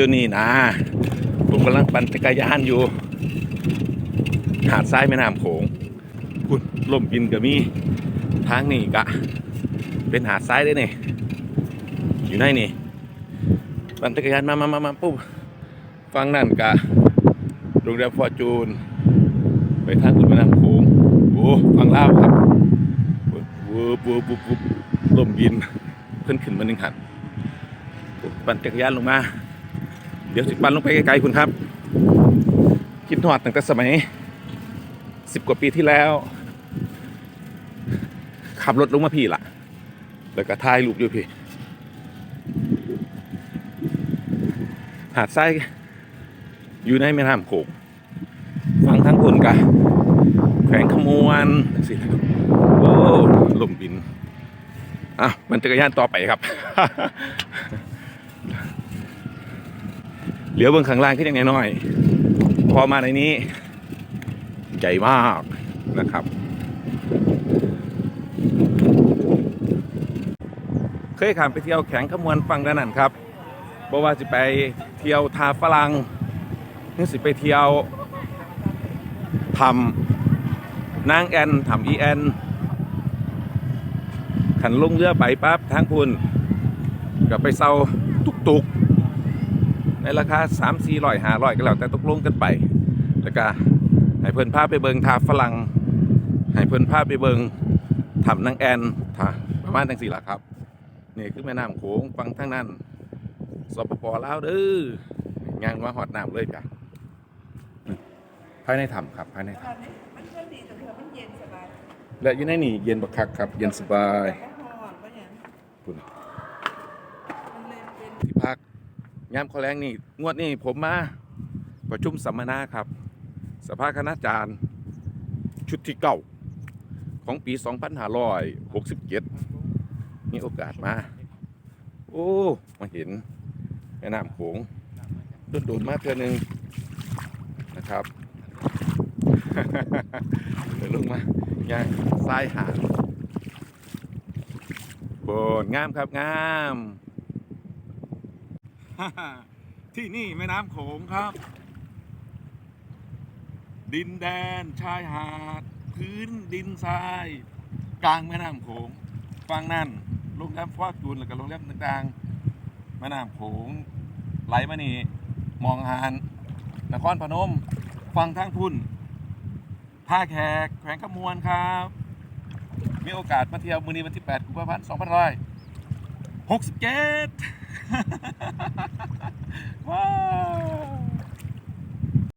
ดี๋ยวนี้นะ ผมกำลังปั่นจักรยานอยู่ หาดทรายแม่น้ำโขงคุณลมกินก็มีทางนี่กะ เป็นหาดทรายได้เนี่ยอยู่ในนี่ปั่นจักรยานมามามามาปุ๊บฟังนั่นกะโรงแรมฟอร์จูน ไปทางคุณแม่น้ำโขงโอ้ฟังลาวครับวูบวูบวูบวูบลมบินเพิ่นขึ้นมาหนึ่งหันปั่นจักรยานลงมา เดี๋ยวสิปันลงไปไกลๆคุณครับ คิดหอดตั้งแต่สมัยสิบกว่าปีที่แล้ว ขับรถลงมาพี่ละแล้วก็ถ่ายรูปอยู่พี่ หาดทรายอยู่ในแม่น้ำโขงฟังทั้งคนกะแขวงขมวนสิโอ้ลมบิน อะ มันจักรยานต่อไปครับ เหลียวเบื้องข้างล่างขึ้นยังไงน้อยพอมาในนี้ ใหญ่มากนะครับ เคยขามไปเที่ยวแข่งขมวนฟังด้านนั้นครับบอกว่าจะไปเที่ยวทาฝรั่งนี่สิไปเที่ยวทำนางแอนทำอีแอนขันลงเรือไปปั๊บทางคุณก็ไปเซาตุกตุกๆ ในราคา3 4 0 0 5 0 0ก็แล้วแต่ตกลงกันไป แล้วก็ให้เพิ่นพาไปเบิงทาฝรั่งให้เพิ่นพาไปเบิงทำนางแอนทาประมาณจังสี่ล่ะครับนี่คือแม่น้ำโขงฟังทั้งนั้นสปปลาวเด้อย่างมาหอดน้ำเลยจ้ะภายในถ้ำครับภายในถ้ตอนนี้มันก็ดีแต่เธอมันเย็นสบายำและอยู่ในนี่เย็นบักคักครับ เย็นสบายแต่ก็ห่อนก็อย่างคุณมันเลยเป็นที่พัก ยามขอแรงนี่ งวดนี้ผมมาประชุมสัมมนาครับ สภาคณาจารย์ ชุดที่เก้าของปี 2567มีโอกาสมา โอ้ มาเห็นแม่น้ำโขงโดนมาเทือหนึงนะครับเดี๋ยวลงมาย่างทรายหาดโบนงามครับงาม ที่นี่แม่น้ำโขงครับ ดินแดนชายหาด พื้นดินทราย กลางแม่น้ำโขงฟังนั่นโรงแรมฟอร์จูนแล้วก็โรงแรมต่างๆแม่น้ำโขงไหลมานี่มองหานนครพนม ฟังทางพุ่นท่าแขกแขวงขมวนครับ มีโอกาสมาเที่ยวมือนี้วันที่ 8 กุมภาพันธ์2567 Whoa!